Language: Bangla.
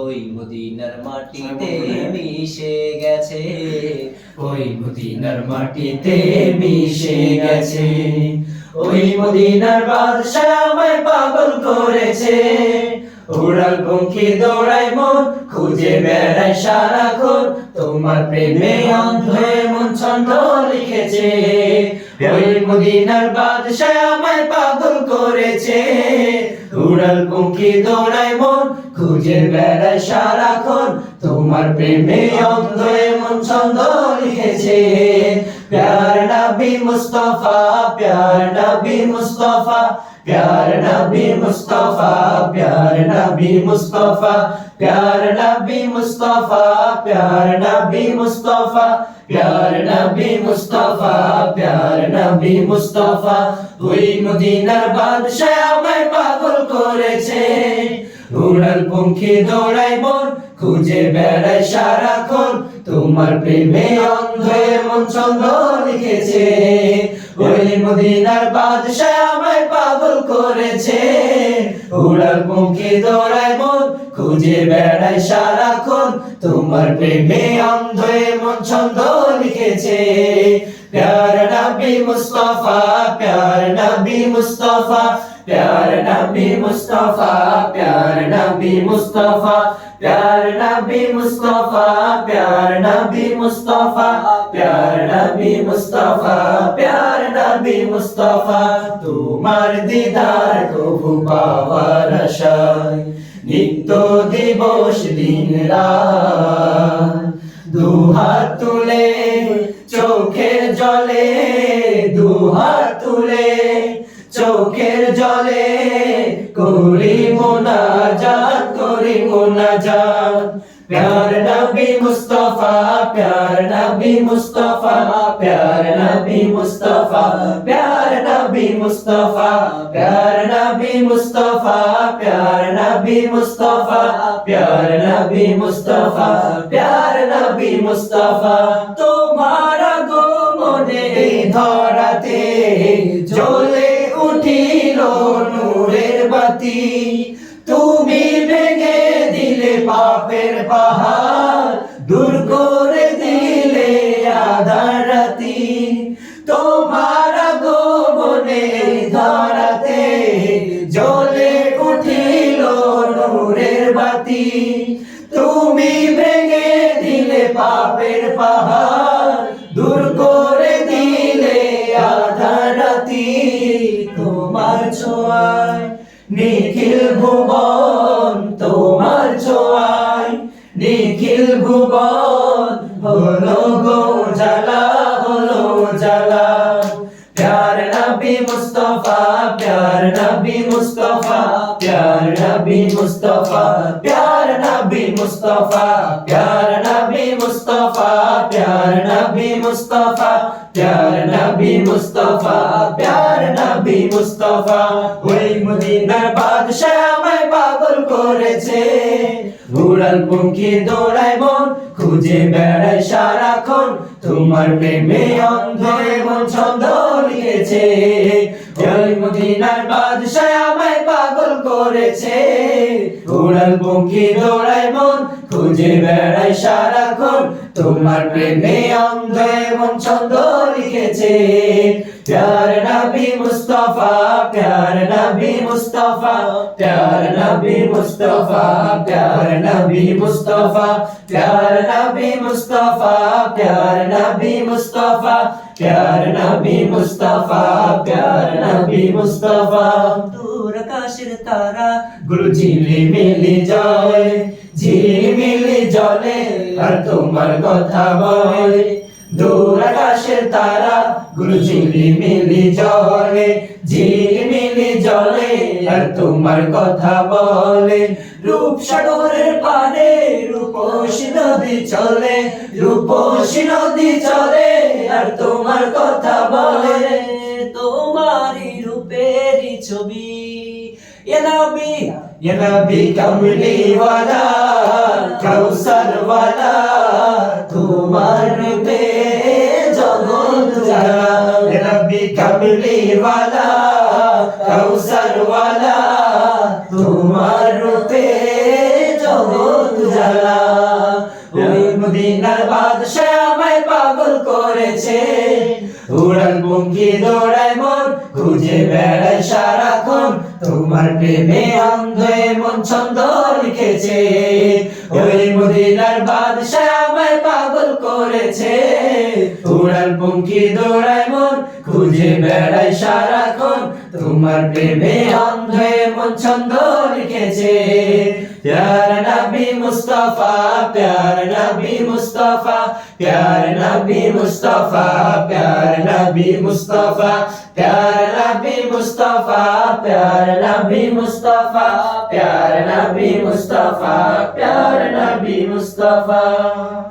ওই মদিনার মাটিতে মিশে গেছে। ওই মদিনার মাটিতে মিশে গেছে। ওই মদিনার বাদশাহ আমায় পাগল করেছে। উড়াল পঙ্খী দৌড়ায় মন খুঁজে বেড়ায় সারাক্ষণ। তোমার প্রেমে অন্ধ মন ছন্দ লিখেছে। ওই মদিনার বাদশাহ আমায় পাগল করেছে। উড়াল পুঁকি দৌড়ায় মন খুঁজে বেড়ায় সারাক্ষণ। তোমার প্রেমে মন ছন্দ লিখেছে প্যার নবী মুস্তফা, প্যার নবী মুস্তফা प्यार नबी मुस्तफा, प्यार नबी मुस्तफा, प्यार नबी मुस्तफा, प्यार नबी मुस्तफा, प्यार नबी मुस्तफा, प्यार नबी मुस्तफा। তুই মদিনার বাদশাহ আমায় পাগল করেছে। উড়াল পঙ্খি দৌড়াই মন, খুঁজে বেড়াই সারাক্ষণ। তোমার প্রেমে অন্ধের মন ছন্দ লিখেছে। ওই মদিনার বাদশাহ আমায় পাগল করেছে উড়াল মুখে দৌড়ায় মন খুঁজে বেড়ায় সারাক্ষণ তোমার প্রেমে অন্ধ মন ছন্দ লিখেছে प्यार नबी मुस्तफा प्यार नबी मुस्तफा प्यार नबी मुस्तफा प्यार नबी मुस्तफा प्यार नबी मुस्तफा प्यार नबी मुस्तफा प्यार नबी मुस्तफा प्यार মুস্তফা, তোমার দিদার কবু পাওয়ার আশায়, নিত্য দিবস দিন দুহাত তুলে চোখের জলে, দুহাত তুলে চোখের জলে করি মোনাজাত করি মোনাজাত প্যার নবী মুস্তফা প্যার নবী মুস্তফা প্যার নবী মুস্তফা নবী মুস্তফা মুস্তফা প্যার নবী মুস্তফা প্যার নবী মুস্তফা প্যার নবী মুস্তফা তোমার আগমনে এই ধরাতে জ্বলে উঠিল নূরের বাতি তুমি দিলে পাপের পাহাড় দূর করে দিলে আধার রাতি তোমার এই ধরাতে জ্বলে উঠিল নূরের বাতি। তুমি ভেঙে দিলে পাপের পাহাড় দূর করে দিলে আধার রাতি তোমার ছোঁয়ায় নিখিল ভুবন ছোঁয়ায় নিখিল ভুবন হলো গো জ্বালা, হলো প্যার নবী মুস্তফা, প্যার নবী মুস্তফা, প্যার নবী মুস্তফা, প্যার নবী মুস্তফা, প্যার নবী মুস্তফা, প্যার নবী মুস্তফা, প্যার নবী মুস্তফা, প্যার নবী মুস্তফা। ওই মদিনার বাদশাহ আমায় পাগল করেছে। উড়াল পঙ্খী দৌড়ায় মন, খুঁজে বেড়ায় সারাক্ষণ। তোমার প্রেমে অন্ধ মন ছন্দ লিখেছে ওই মদিনার বাদশাহ আমায় পাগল করেছে। উড়াল পঙ্খী দৌড়ায় মন খুঁজে বেড়ায় সারাক্ষণ। তোমার প্রেমে অন্ধ মন ছন্দ লিখেছে। প্যার নবী মুস্তফা প্যার নবী মুস্তফা প্যার নবী মুস্তফা প্যার নবী মুস্তফা প্যার নবী মুস্তফা প্যার নবী মুস্তফা প্যার নবী মুস্তফা প্যার নবী মুস্তফা। দূর আকাশের তারা গুরু ঝিলি মিলি জলে ঝিলি জলে, আর তোমার কথা বলে। দূর আকাশের তারা গুরু ঝিলি জলে ঝিলি জলে, আর তোমার কথা বলে। রূপ সাগরের পারে রূপসী নদী চলে, রূপসী নদী চলে, আর তোমার কথা বলে। তোমারই রূপেরই ছবি ইয়া নবী Ya Nabi kamli wala kausar wala তোমার Ya Nabi kamli wala kausar wala তোমার রূপে জগৎ জানা ওই মদিনার বাদশা আমায় পাগল করেছে উড়ান পঙ্কি দৌড়ায় মন খুঁজে বেড়ায় সারাক্ষণ তোমার প্রেমে অন্ধ মন ছন্দ লিখেছে। ওই মদিনার বাদশাহ আমায় পাগল করেছে। উড়ান পঙ্কি দৌড়ায় মন, খুঁজে বেড়ায় সারাক্ষণ। তোমার প্রেমে অন্ধ মন ছন্দ লিখেছে। প্যার নবী মুস্তফা, প্যার নবী মুস্তাফা, প্যার নবী মুস্তাফা, প্যার নবী মুস্তাফা, প্যার নবী মুস্তাফা, প্যার নবী মুস্তাফা, প্যার নবী মুস্তাফা, প্যার নবী মুস্তাফা।